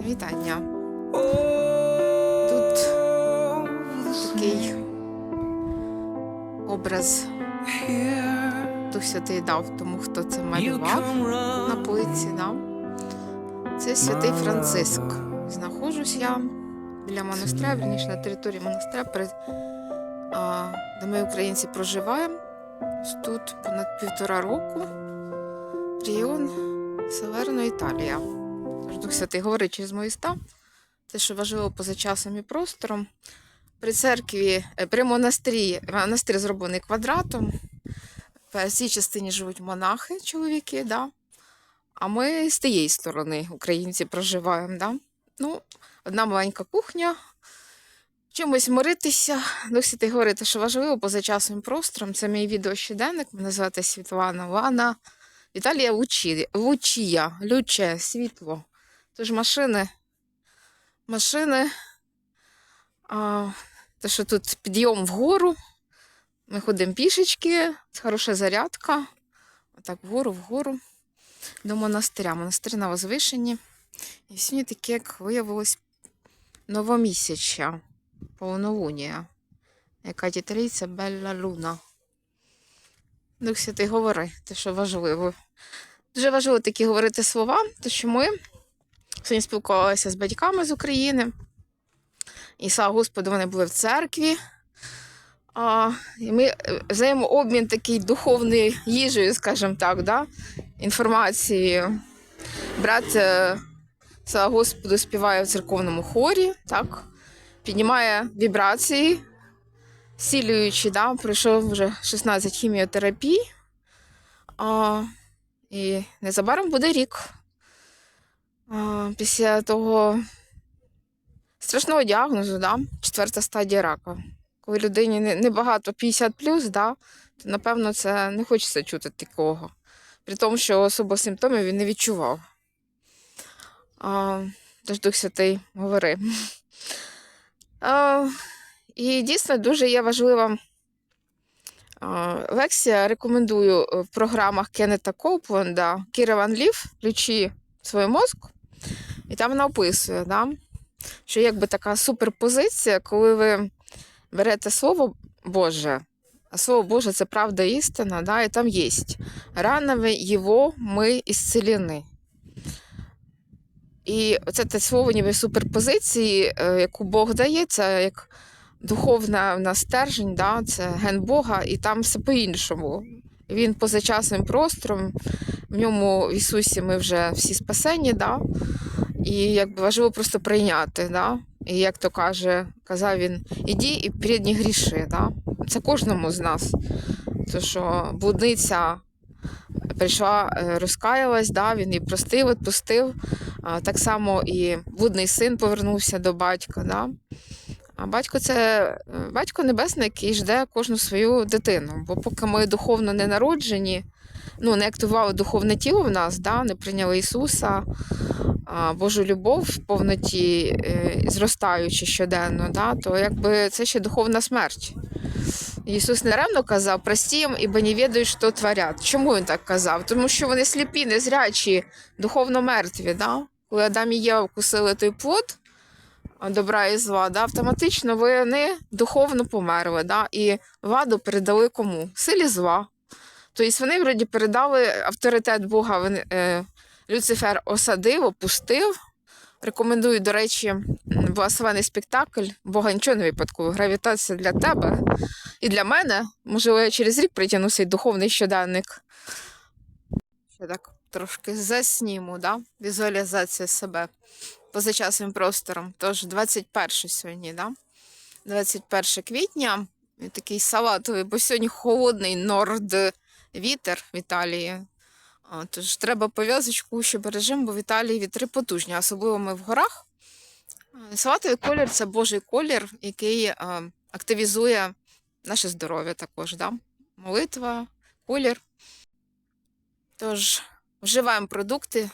Вітання. Тут такий образ Дух Святий дав тому, хто це малював на плитці. Да? Це святий Франциск. Знаходжусь я біля монастиря, вірніше на території монастиря, де ми українці проживаємо. Тут понад півтора року. Ріон Северна Італія. Тож Дух Святий говорить через мої ста. Те, що важливо поза часом і простором. При церкві, е, при монастирі, монастир зроблений квадратом. В цій частині живуть монахи, чоловіки, да? а ми з тієї сторони, українці, проживаємо. Да? Ну, одна маленька кухня. Чимось миритися. Дух Святий говорить, що важливо поза часом і простором. Це мій відеощоденник. Мене звати Світлана Лана. Італія Лучі, Лучія, Люче, світло. Тож машини, машини. А, те, що тут підйом вгору. Ми ходимо пішечки, хороша зарядка. Отак вгору, вгору. До монастиря. Монастир на возвишенні. І сьогодні таке, як виявилось, новомісяча, повнолунія, яка тітриця Белла Луна. Дух Святий говори, те, що важливо. Дуже важливо такі говорити слова, тому що ми сьогодні спілкувалися з батьками з України. І слава Господу, вони були в церкві. А, і ми е, взаємообмін такий духовною їжею, скажімо так, да? інформацією. Брат, е, слава Господу, співає в церковному хорі, так? піднімає вібрації, зцілюючи, да? пройшов вже 16 хіміотерапій. А, і незабаром буде рік. Після того страшного діагнозу, да? четверта стадія рака. Коли людині небагато 50 плюс, да? то напевно це не хочеться чути такого. При тому, що особо симптомів він не відчував. А, тож Дух Святий говори. А, і дійсно дуже є важлива а, лекція. Рекомендую в програмах Кеннета Коупленда Кіра Ван Лів ключі свого мозку. І там вона описує, да? що якби така суперпозиція, коли ви берете Слово Боже, а Слово Боже це правда істина, да? і там є ранами Його ми ісцелені. І це те слово ніби суперпозиції, е, яку Бог дає, це як духовна в нас стержень, да? це ген Бога, і там все по-іншому. Він поза часом і простором, в ньому в Ісусі ми вже всі спасені, да? І якби важливо просто прийняти. Да? І як то каже, казав він, іди і передні гріши. Да? Це кожному з нас. То що блудниця прийшла, е, розкаялась, да? він її простив, відпустив. Так само і блудний син повернувся до батька. Да? А батько це е, батько небесний, який жде кожну свою дитину. Бо поки ми духовно не народжені, ну, не активували духовне тіло в нас, да? не прийняли Ісуса, Божу любов в повноті, е, зростаючи щоденно, да? то якби це ще духовна смерть. Ісус неремно казав, прості їм, ібо не відають, що творять. Чому він так казав? Тому що вони сліпі, незрячі, духовно мертві. Да? Коли Адам і Єва вкусили той плод добра і зла, да? автоматично вони духовно померли. Да? І владу передали кому? Силі зла. Тобто вони вроді передали авторитет Бога. Вони, е, Люцифер осадив, опустив. Рекомендую, до речі, благословений спектакль. Бога нічого не випадково. Гравітація для тебе і для мене. Можливо, я через рік притягну цей духовний щоденник. Ще так трошки засніму, да? візуалізація себе поза часом і простором. Тож 21 сьогодні, да? 21 квітня. І такий салатовий, бо сьогодні холодний норд вітер в Італії. Тож треба пов'язочку, що бережемо, бо в Італії вітри потужні, особливо ми в горах. Салатовий колір це Божий колір, який активізує наше здоров'я також. Да? Молитва, колір. Тож вживаємо продукти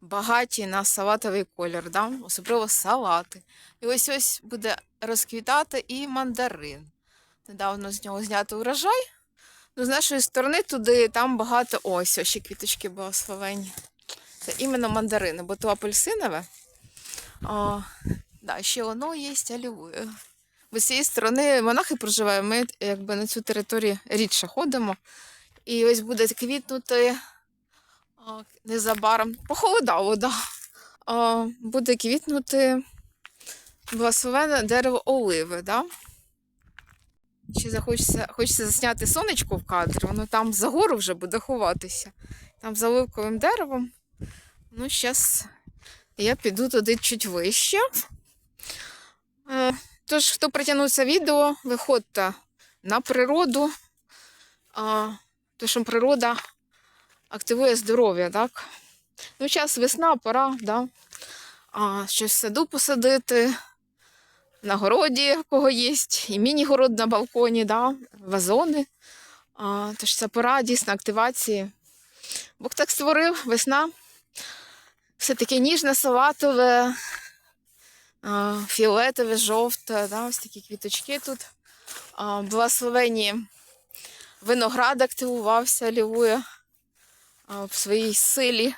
багаті на салатовий колір, да? особливо салати. І ось ось буде розквітати і мандарин. Недавно з нього знято урожай. Ну, з нашої сторони туди там багато ось, ще квіточки благословені. Це іменно мандарини, бо то апельсинове. А, да, ще воно є, алілуя. Бо з цієї сторони монахи проживають, ми якби на цю територію рідше ходимо. І ось буде квітнути а, незабаром. Похолодало, да. А, буде квітнути благословенне дерево оливи, да? Ще захочеться, хочеться засняти сонечко в кадр, воно там за гору вже буде ховатися. Там за оливковим деревом. Ну, зараз я піду туди чуть вище. Е, Тож, хто притягнувся відео, виходьте на природу. Тому що природа активує здоров'я, так? Ну, час весна, пора, да? а, щось в саду посадити, на городі, у кого є, і міні-город на балконі, да? вазони. А, тож це пора дійсно активації. Бог так створив, весна. Все таке ніжне, салатове, фіолетове, жовте, да? ось такі квіточки тут. А, благословені виноград активувався, лівує в своїй силі.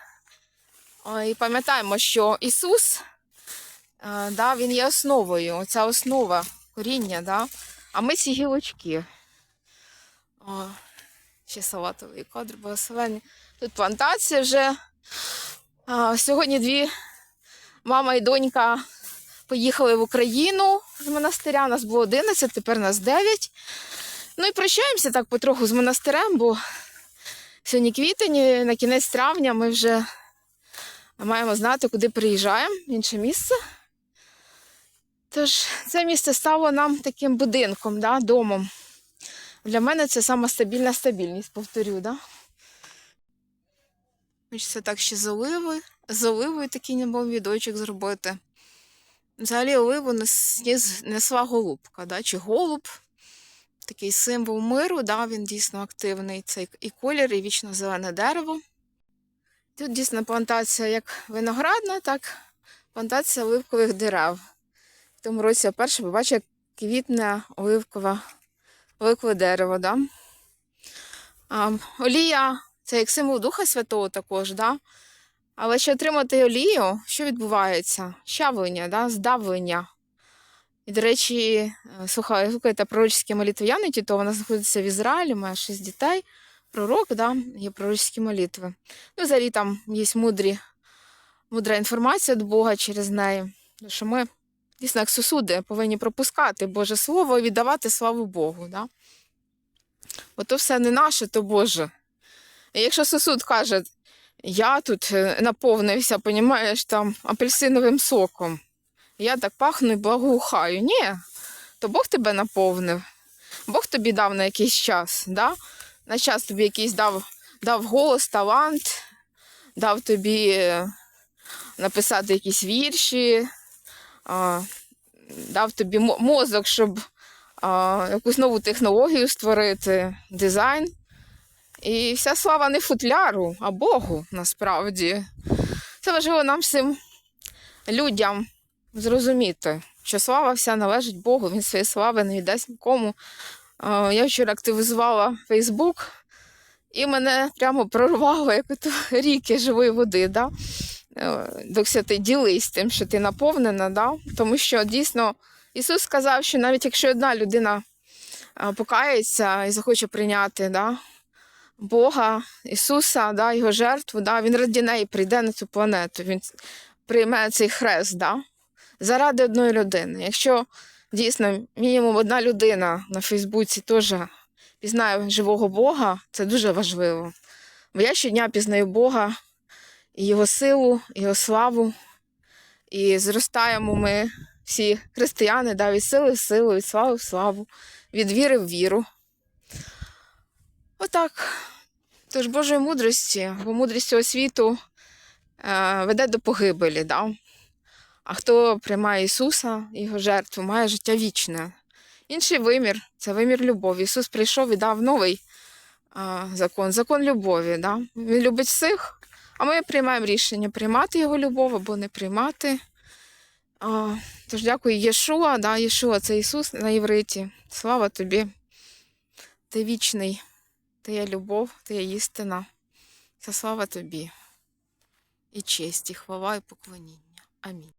І пам'ятаємо, що Ісус, а, да, Він є основою, оця основа коріння, да? а ми ці гілочки. О, ще салатовий кадр, благословені. Тут плантація вже. А, сьогодні дві мама і донька поїхали в Україну з монастиря. Нас було 11, тепер нас 9. Ну і прощаємося так потроху з монастирем, бо сьогодні квітень, на кінець травня ми вже маємо знати, куди приїжджаємо, інше місце. Тож це місце стало нам таким будинком, да, домом. Для мене це сама стабільна стабільність, повторю, да? Хочеться так ще з оливою такий небом відочок зробити. Взагалі оливу несла голубка, да? чи голуб. Такий символ миру, да? він дійсно активний. Це і колір, і вічно зелене дерево. Тут дійсно плантація як виноградна, так плантація оливкових дерев. Тому році я перше побачила, квітне оливкове, оливкове дерево. Да? А, олія це як символ Духа Святого також, да? але щоб отримати олію, що відбувається? Щавлення, да? здавлення. І, до речі, е, слухаю, слухайте пророчські молитви Яниті, то вона знаходиться в Ізраїлі, має шість дітей. Пророк, да, є пророчські молитви. Ну, взагалі там є мудрі, мудра інформація від Бога через неї. Що ми дійсно як сусуди повинні пропускати Боже Слово і віддавати славу Богу. Да? Бо то все не наше, то Боже. І якщо сусуд каже, я тут е, наповнився, понімаєш, там апельсиновим соком, я так пахну і благоухаю. Ні, то Бог тебе наповнив. Бог тобі дав на якийсь час, да? на час тобі якийсь дав, дав голос, талант, дав тобі е, написати якісь вірші, а, дав тобі мозок, щоб а, якусь нову технологію створити, дизайн. І вся слава не футляру, а Богу насправді. Це важливо нам всім людям зрозуміти, що слава вся належить Богу, він своєї слави не віддасть нікому. Я вчора активізувала Фейсбук, і мене прямо прорвало як ріки живої води. Да? Дух Святий, ділись тим, що ти наповнена, да? тому що дійсно Ісус сказав, що навіть якщо одна людина покається і захоче прийняти да, Бога, Ісуса, да, Його жертву, да, Він раді неї прийде на цю планету, Він прийме цей хрест да, заради одної людини. Якщо дійсно мінімум одна людина на Фейсбуці теж пізнає живого Бога, це дуже важливо. Бо я щодня пізнаю Бога Його силу, Його славу. І зростаємо ми всі християни да, від сили в силу, від слави в славу, від віри в віру. Отак. Тож Божої мудрості, бо мудрість цього світу е, веде до погибелі. Да? А хто приймає Ісуса, Його жертву, має життя вічне. Інший вимір це вимір любові. Ісус прийшов і дав новий а, закон, закон любові. Да? Він любить всіх, а ми приймаємо рішення приймати його любов або не приймати. А, тож дякую Єшуа, да, Єшуа це Ісус на євриті. Слава тобі. Ти вічний, ти є любов, ти є істина. Це слава тобі. І честь, і хвала, і поклоніння. Амінь.